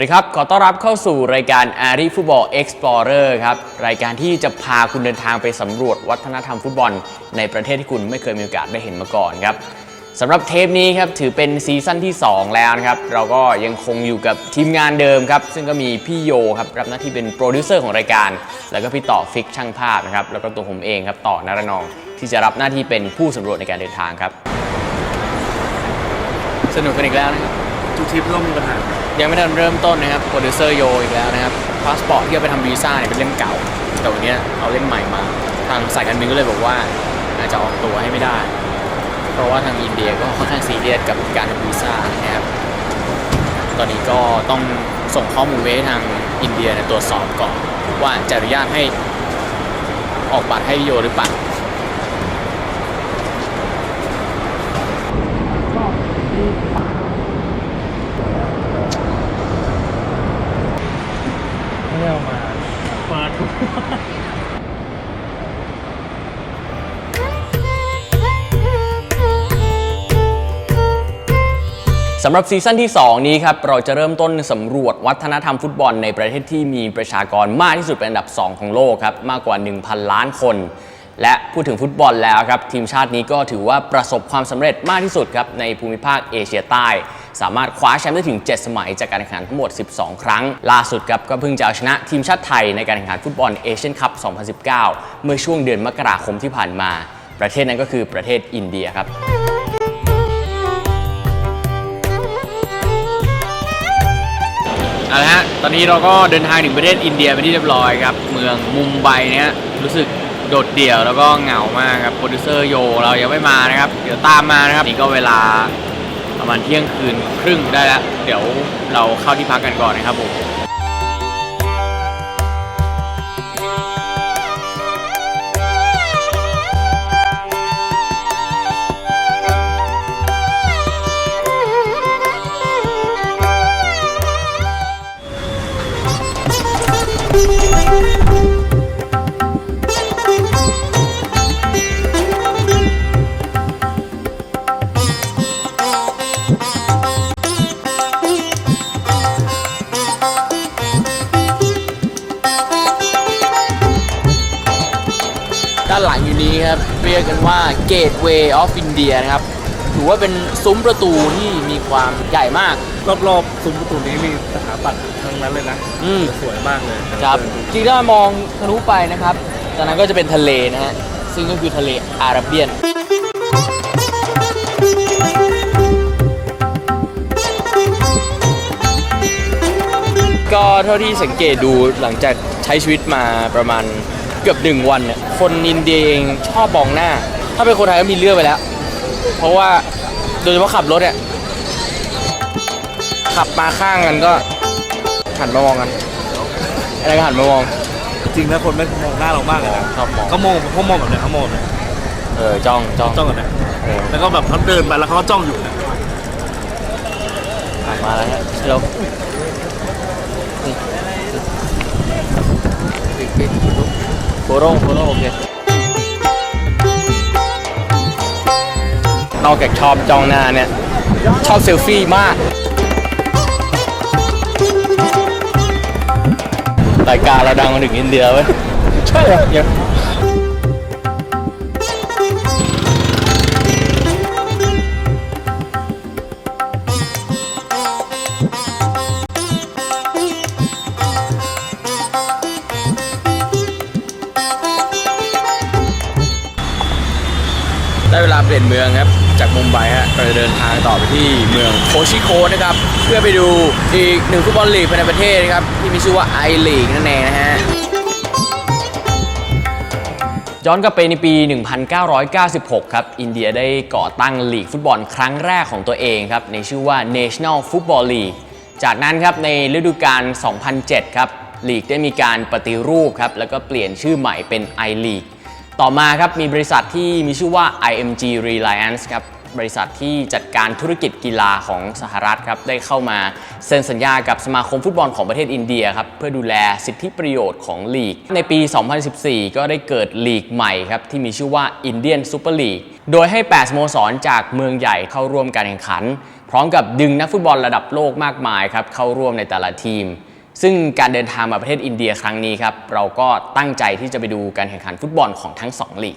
สวัสดีครับ ขอต้อนรับเข้าสู่รายการ a r i Football Explorer ครับ รายการที่จะพาคุณเดินทางไปสำรวจวัฒนธรรมฟุตบอล ในประเทศที่คุณไม่เคยมีโอกาสได้เห็นมาก่อนครับสำหรับเทปนี้ครับถือเป็นซีซั่นที่ 2 แล้วนะครับ เราก็ยังคงอยู่กับทีมงานเดิมครับ ซึ่งก็มีพี่โยครับ รับหน้าที่เป็นโปรดิวเซอร์ของรายการ แล้วก็พี่ต่อฟิกช่างภาพนะครับ แล้วก็ตัวผมเองครับต่อนารนอง ที่จะรับหน้าที่เป็นผู้สำรวจในการเดินทางครับ สนุกกันอีกแล้วนะครับทุกทริปต้องมีปัญหา ยังไม่ทันเริ่มต้นนะครับโปรดิวเซอร์โยอีกแล้วนะครับพาสปอร์ตที่เอาไปทำวีซ่าเนี่ยเป็นเล่มเก่า แต่วันนี้เอาเล่มใหม่มา ทางสายการบินก็เลยบอกว่าอาจจะออกตัวให้ไม่ได้ เพราะว่าทางอินเดียก็ค่อนข้างซีเรียสกับการทำวีซ่านะครับตอนนี้ก็ต้องส่งข้อมูลไปให้ทางอินเดียเนี่ยตรวจสอบก่อนว่าจะอนุญาตให้ออกบัตรให้โยหรือเปล่า สำหรับซีซั่นที่ 2 นี้ครับ เราจะเริ่มต้นสำรวจวัฒนธรรมฟุตบอลในประเทศที่มีประชากรมากที่สุดเป็นอันดับ 2 ของโลกครับ มากกว่า 1,000 ล้านคน และพูดถึงฟุตบอลแล้วครับ ทีมชาตินี้ก็ถือว่าประสบความสำเร็จมากที่สุดครับ ในภูมิภาคเอเชียใต้ สามารถคว้าแชมป์ได้ถึง 7 สมัยจากการแข่งขันทั้งหมด 12 ครั้ง ล่าสุดครับก็เพิ่งจะเอาชนะทีมชาติไทยในการแข่งขันฟุตบอลเอเชียนคัพ 2019 เมื่อช่วงเดือนมกราคมที่ผ่านมา ประเทศนั้นก็คือประเทศอินเดียครับ เอาละฮะ ตอนนี้เราก็เดินทางถึงประเทศอินเดียเป็นที่เรียบร้อยครับ เมืองมุมไบเนี่ยรู้สึกโดดเดี่ยวแล้วก็เหงามากครับ โปรดิวเซอร์โยเรายังไม่มานะครับ เดี๋ยวตามมานะครับ นี่ก็เวลาประมาณเที่ยงคืนครึ่งได้แล้ว เดี๋ยวเราเข้าที่พักกันก่อนนะครับผม Gateway of India นะครับ ถือว่าเป็นซุ้มประตูที่มีความใหญ่มาก รอบๆซุ้มประตูนี้มีสถาปัตย์ทั้งนั้นเลยนะอืม สวยมากเลยครับจริงๆถ้ามองทะลุไปนะครับ จากนั้นก็จะเป็นทะเลนะฮะ ซึ่งก็คือทะเลอาระเบียน ก็เท่าที่สังเกตดูหลังจากใช้ชีวิตมาประมาณเกือบหนึ่งวันเนี่ยคนอินเดียเองชอบมองหน้า ถ้าเป็นคนไทยก็มีเรื่องไปแล้ว เพราะว่าโดยเฉพาะขับรถเนี่ย ขับมาข้างกันก็หันมามองกันอะไรก็หันมามองจริงนะคนไม่มองหน้าเรามากเลยนะชอบมองเขามองเขามองแบบเนี้ยเขามองแบบเนี้ยเออจ้องจ้องจ้องแบบเนี้ยเออแล้วก็แบบเขาเดินไปแล้วเขาก็จ้องอยู่นะอะมาแล้วฮะเราโฟโร่โฟโร่โอเค นอกจากชอบจ้องหน้าเนี่ย ชอบเซลฟี่มาก รายการเราดังมาถึงอินเดียเว้ย ใช่เหรอได้เวลาเปลี่ยนเมืองครับ จากมุมไบฮะเราจะเดินทางต่อไปที่เมืองโคชิโคสนะครับ เพื่อไปดูอีกหนึ่งฟุตบอลลีกภายในประเทศนะครับ ที่มีชื่อว่าไอลีกนั่นเองนะฮะย้อนกลับไปในปี 1996 ครับ อินเดียได้ก่อตั้งลีกฟุตบอลครั้งแรกของตัวเองครับ ในชื่อว่า National Football League จากนั้นครับในฤดูกาล 2007 ครับลีกได้มีการปฏิรูปครับ แล้วก็เปลี่ยนชื่อใหม่เป็น i League ต่อมาครับมีบริษัทที่มีชื่อว่า IMG Reliance ครับบริษัทที่จัดการธุรกิจกีฬาของสหรัฐครับได้เข้ามาเซ็นสัญญากับสมาคมฟุตบอลของประเทศอินเดียครับเพื่อดูแลสิทธิประโยชน์ของลีก ในปี 2014 ก็ได้เกิดลีกใหม่ครับที่มีชื่อว่า Indian Super League โดยให้ 8 สโมสรจากเมืองใหญ่เข้าร่วมการแข่งขัน พร้อมกับดึงนักฟุตบอลระดับโลกมากมายครับเข้าร่วมในแต่ละทีม ซึ่งการเดินทางมาประเทศอินเดียครั้งนี้ครับเราก็ตั้งใจที่จะไปดูการแข่งขันฟุตบอลของทั้งสองลีก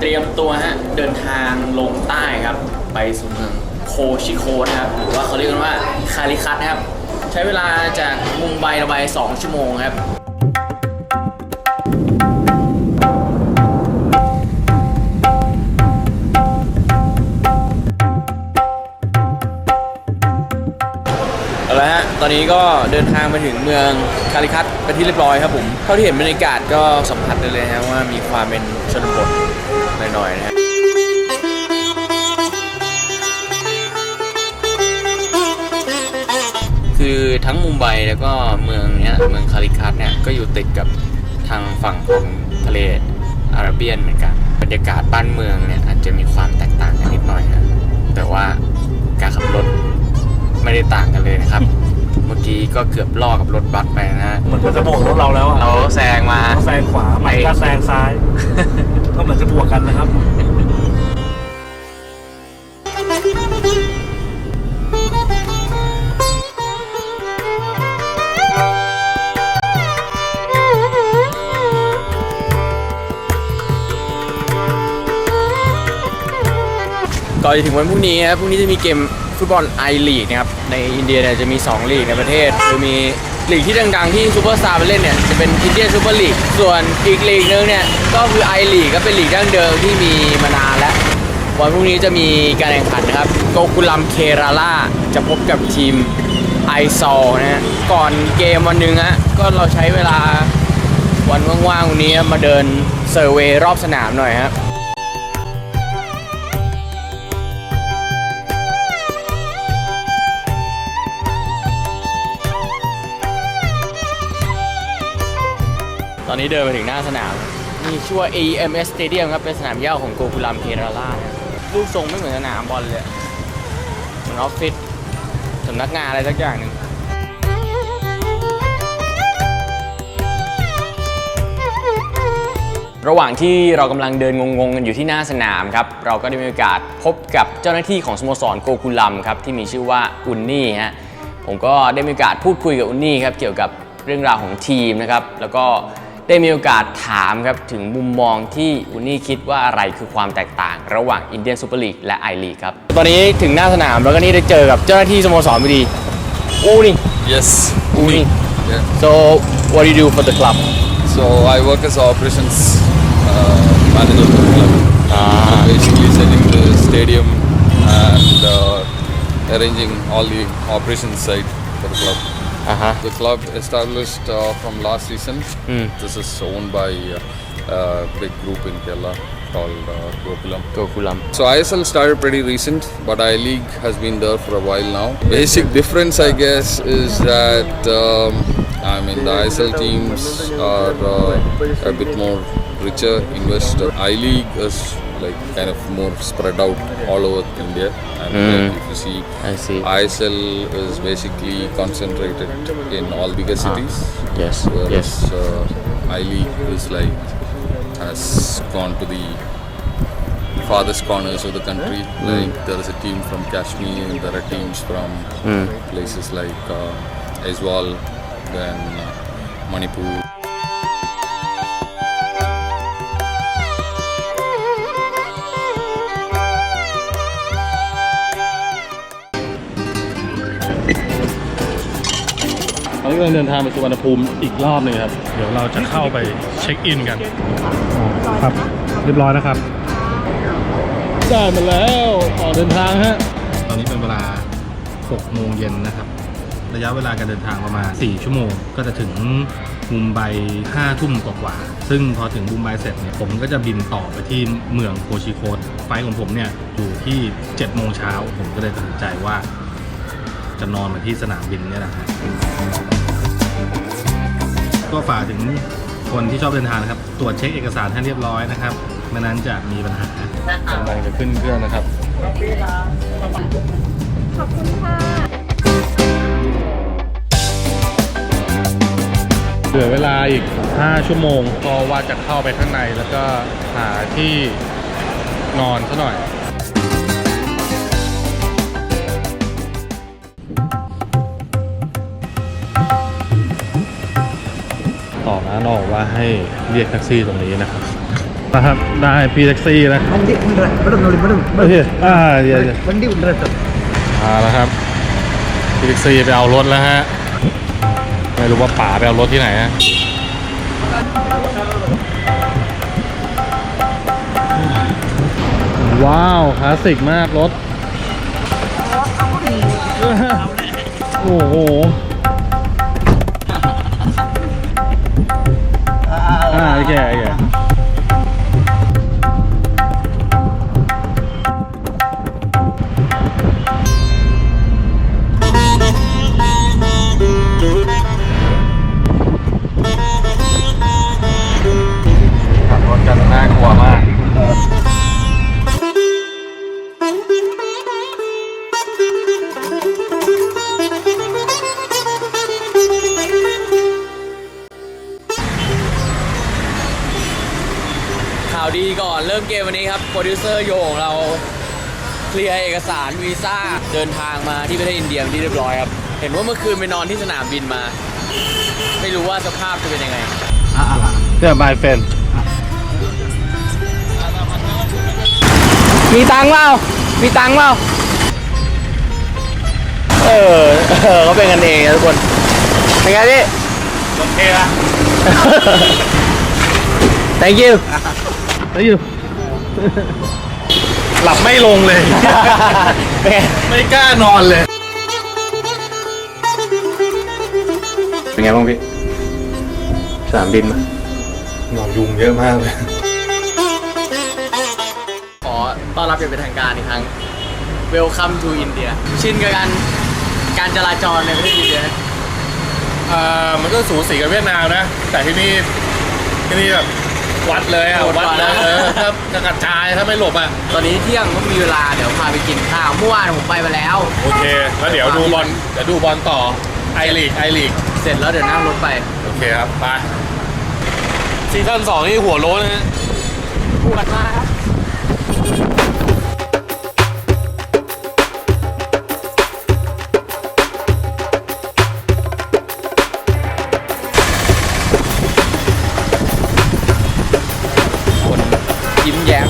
เตรียมตัวฮะเดินทางลงใต้ครับ ไปสู่เมืองโคชิโคนะครับหรือว่าเขาเรียกกันว่าคาริคัตนะครับ ใช้เวลาจากมุมไบระบาย2ชั่วโมงครับ เอาละฮะ ตอนนี้ก็เดินทางมาถึงเมืองคาริคัตเป็นที่เรียบร้อยครับผม เท่าที่เห็นบรรยากาศก็สัมผัสได้เลยฮะว่ามีความเป็นชนบทหน่อยๆนะฮะคือทั้งมุมไบแล้วก็เมืองเนี้ยเมืองคาริคัตเนี่ยก็อยู่ติดกับทางฝั่งของทะเลอาระเบียนเหมือนกัน บรรยากาศบ้านเมืองเนี่ยอาจจะมีความแตกต่างกันนิดหน่อยนะแต่ว่าการขับรถ ไม่ได้ต่างกันเลยนะครับ เมื่อกี้ก็เกือบล่อกับรถบัสไปนะฮะเหมือนมันจะบวกรถเราแล้วอะเราแซงมาแซงขวามันก็แซงซ้าย ก็เหมือนจะบวกกันนะครับ ก่อนจะถึงวันพรุ่งนี้ครับพรุ่งนี้จะมีเกม ฟุตบอลไอลีกนะครับ ในอินเดียเนี่ยจะมี 2 ลีกในประเทศ คือมีลีกที่ดังๆ ที่ซูเปอร์สตาร์ไปเล่นเนี่ย จะเป็นอินเดียซูเปอร์ลีก ส่วนอีกลีกนึงเนี่ย ก็คือไอลีกก็เป็นลีกดั้งเดิมที่มีมานานแล้ววันพรุ่งนี้จะมีการแข่งขันนะครับ โกกุลัมเคราล่าจะพบกับทีมไอซอลนะฮะ ก่อนเกมวันหนึ่งฮะ ก็เราใช้เวลาวันว่างๆวันนี้มาเดินเซอร์เวยรอบสนามหน่อยครับ อนนี้เดินมาถึงหน้าสนามนี่ชื่อว่า AMS Stadium ครับ เป็นสนามหญ้าของโกกุลัมเคราล่ารูปทรงไม่เหมือนสนามบอลเลยเหมือนออฟฟิศสำนักงานอะไรสักอย่างหนึ่งระหว่างที่เรากำลังเดินงงๆกันอยู่ที่หน้าสนามครับ เราก็ได้มีโอกาสพบกับเจ้าหน้าที่ของสโมสรโกกุลัมครับที่มีชื่อว่าอุนนี่ฮะผมก็ได้มีโอกาสพูดคุยกับอุนนี่ครับเกี่ยวกับเรื่องราวของทีมนะครับแล้วก็ ได้มีโอกาสถามครับถึงมุมมองที่อุนนี่คิดว่าอะไรคือความแตกต่าง ระหว่างอินเดียนซูเปอร์ลีกและไอลีกครับ ตอนนี้ถึงหน้าสนามแล้วก็นี่ได้เจอกับเจ้าหน้าที่สโมสรพอดีอูนี่ Yes. อูนี่ Yeah. so what do you do for the club So I work as operations uh, manager for the club. Basically setting the stadium and uh, arranging all the operations side for the club. -huh. The club established uh, from last season. Mm. This is owned by uh, a big group in Kerala called uh, Gokulam. Gokulam. So ISL started pretty recent, but I League has been there for a while now. Basic difference, I guess, is that um, I mean the ISL teams are a bit more richer, invested. I League is like kind of more spread out all over India. And like, if you see, I see. ISL is basically concentrated in all bigger cities. Yes, Whereas yes. uh, I League is like has gone to the farthest corners of the country. Like there is a team from Kashmir, there are teams from places like uh, Aizwal, then uh, Manipur. นนี้กำลังเดินทางไปสุวรรณภูมิอีกรอบหนึ่งครับ เดี๋ยวเราจะเข้าไปเช็คอินกัน ครับ เรียบร้อยนะครับ ได้มาแล้วต่อเดินทางฮะ ตอนนี้เป็นเวลา 6 โมงเย็นนะครับ ระยะเวลาการเดินทางประมาณ 4 ชั่วโมง ก็จะถึงมุมไบ5ทุ่มกว่าๆ ซึ่งพอถึงมุมไบเสร็จเนี่ยผมก็จะบินต่อไปที่เมืองโคชิโคตไฟล์ของผมเนี่ยอยู่ที่ 7 โมงเช้า ผมก็เลยตัดสินใจว่าจะนอนมาที่สนามบินเนี่ยนะฮะ ก็ฝากถึงคนที่ชอบเดินทางนะครับ ตรวจเช็คเอกสารให้เรียบร้อยนะครับไม่นั้นจะมีปัญหากำลังจะขึ้นเครื่องนะครับขอบคุณค่ะเหลือเวลาอีก 5 ชั่วโมง ก็ว่าจะเข้าไปข้างในแล้วก็หาที่นอนซะหน่อย นอกว่าให้เรียกแท็กซี่ตรงนี้นะครับนะครับได้พี่แท็กซี่นะ வண்டி உண்டுற மேடம் நோடி மேடம் โอเคอ่าเดี๋ยว வண்டி உண்டுற sir มาแล้วครับพี่แท็กซี่ไปเอารถแล้วฮะ ไม่รู้ว่าป่าไปเอารถที่ไหนฮะว้าวคลาสสิกมากรถ โอ้โห อ่า โปรดิวเซอร์โยของเราเคลียร์เอกสารวีซ่าเดินทางมาที่ประเทศอินเดียเป็นที่เรียบร้อยครับ เห็นว่าเมื่อคืนไปนอนที่สนามบินมา ไม่รู้ว่าสภาพจะเป็นยังไงเนี่ย my friend มีตังค์เปล่ามีตังค์เปล่าเออ เออเขาเป็นกันเองนะทุกคน เป็นไงพี่ โอเคละ thank you แล้วอยู่ หลับไม่ลงเลย เป็นไงไม่กล้านอนเลย เป็นไงบ้างพี่สนามบินมา นอนยุงเยอะมากเลย ขอต้อนรับอย่างเป็นทางการอีกครั้ง Welcome to India ชินกับการการจราจรในประเทศอินเดียอ่ามันก็สูสีกับเวียดนามนะ แต่ที่นี่ที่นี่แบบ วัดเลยอะโหดกวัว่าดเลยนะเออถ้าจะกระจายถ้าไม่หลบอะ ตอนนี้เที่ยงก็มีเวลาเดี๋ยวพาไปกินข้าวเมื่อวานผมไปมาแล้ว โอเค แล้วเดี๋ยวดูบอลเดี๋ยวดูบอลต่อไอลีกไอลีกเสร็จแล้วเดี๋ยวนั่งรถไป โอเคครับ ไปซีซั่นสองนี่หัวโล้นนะฮะปวดมากครับ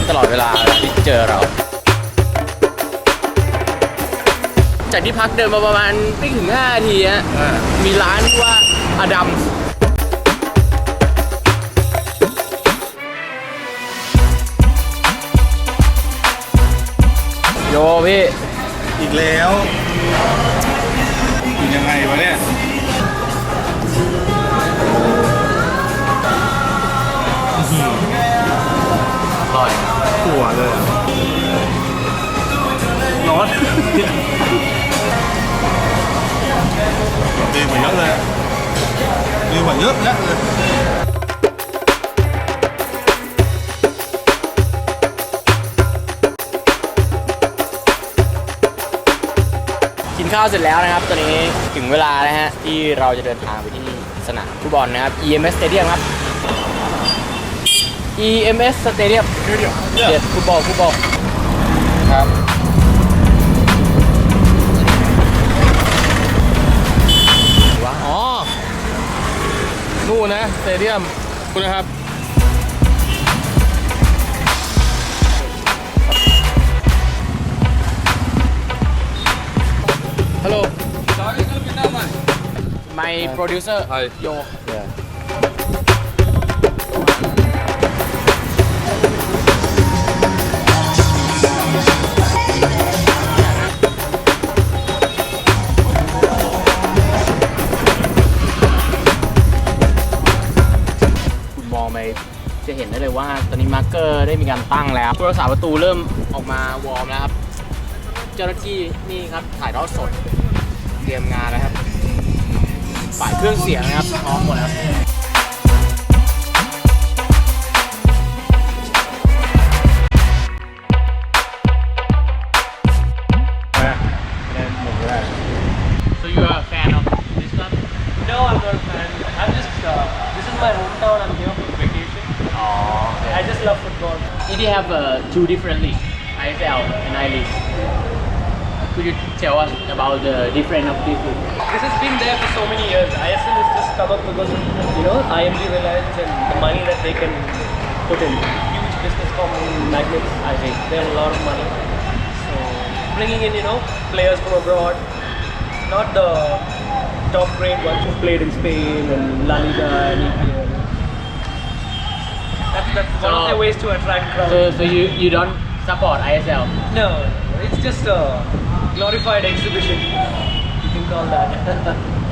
ตลอดเวลาที่เจอเรา จากที่พักเดินมาประมาณไม่ถึง5นาทีฮะมีร้านที่ว่าอดัมโยพี่ อีกแล้วกินยังไงวะเนี่ย ว่าเยอะเลยดีกว่าเยอะแยะเลยกินข้าวเสร็จแล้วนะครับ ตอนนี้ถึงเวลานะฮะ ที่เราจะเดินทางไปที่สนามฟุตบอลนะครับ EMS Stadium ครับ EMS Stadium เด็ดฟุตบอลฟุตบอล นู่นนะสเตเดียมคุณนะครับฮัลโหล my producer Hi. โย ได้เลยว่าตอนนี้มาร์เกอร์ได้มีการตั้งแล้วผู้รักษาประตูเริ่มออกมาวอร์มแล้วครับ เจ้าหน้าที่นี่ครับถ่ายทอดสด เตรียมงานแล้วครับฝ่ายเครื่องเสียงนะครับพร้อมหมดแล้ว two different leagues, ISL and I League. Could you tell us about the difference of these leagues? This has been there for so many years. ISL has just come up because you know, IMG Reliance and the money that they can put in. Huge business common magnets, I think. They have a lot of money. So, bringing in, you know, players from abroad, not the top grade ones who played in Spain and La Liga and EPL. That's, that's one of So- their ways to attract crowds. So, so you, you don't support ISL? No, it's just a glorified exhibition. You can call that.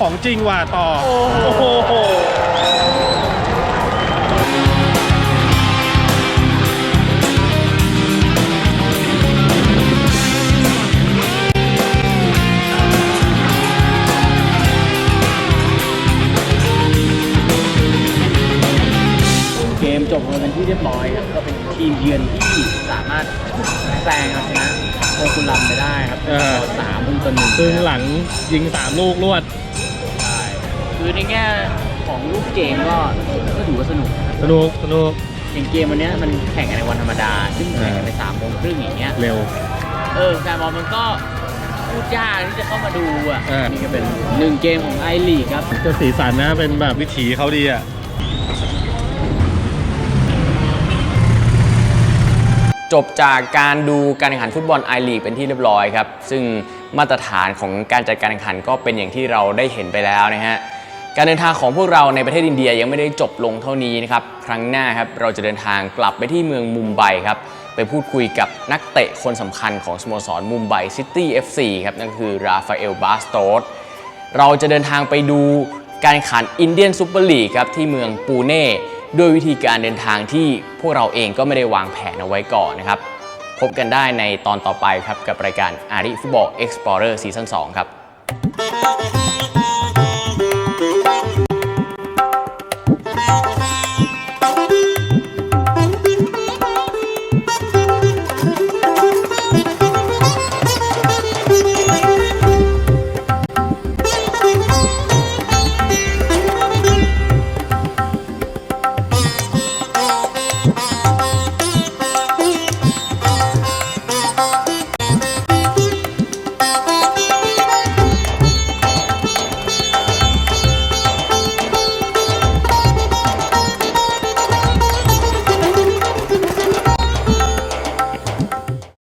ของจริงว่ะต่อ โอ้โหเกมจบลงเป็นที่เรียบร้อยครับก็เป็นทีมเยือนที่สามารถแซงเอาชนะโคคุรัมไปได้ครับเออสามพุ่งต่อหนึ่งซึ่งหลังยิงสามลูกรวดใช่ คือในแง่ของรูปเกมก็ก็ถือว่าสนุกนะครับสนุกสนุกอย่างเกมวันเนี้ยมันแข่งกันในวันธรรมดา ซึ่งแข่งกันไปสามโมงครึ่งอย่างเงี้ย เร็ว เออแฟนบอลมันก็พูดยากที่จะเข้ามาดูอะ เออ นี่ก็เป็นหนึ่งเกมของไอลีกครับ จะสีสันนะเป็นแบบวิถีเขาดีอะจบจากการดูการแข่งขันฟุตบอลไอลีกเป็นที่เรียบร้อยครับ ซึ่งมาตรฐานของการจัดการแข่งขันก็เป็นอย่างที่เราได้เห็นไปแล้วนะฮะ การเดินทางของพวกเราในประเทศอินเดียยังไม่ได้จบลงเท่านี้นะครับ ครั้งหน้าครับเราจะเดินทางกลับไปที่เมืองมุมไบครับ ไปพูดคุยกับนักเตะคนสำคัญของสโมสรมุมไบซิตี้ FC ครับนั่นคือราฟาเอลบาสโตสเราจะเดินทางไปดูการขันอินเดียนซูเปอร์ลีกครับที่เมืองปูเน่ด้วยวิธีการเดินทางที่พวกเราเองก็ไม่ได้วางแผนเอาไว้ก่อนนะครับ พบกันได้ในตอนต่อไปครับกับรายการอาริฟุตบอลเอ็กซ์พลอเรอร์ซีซั่น2ครับ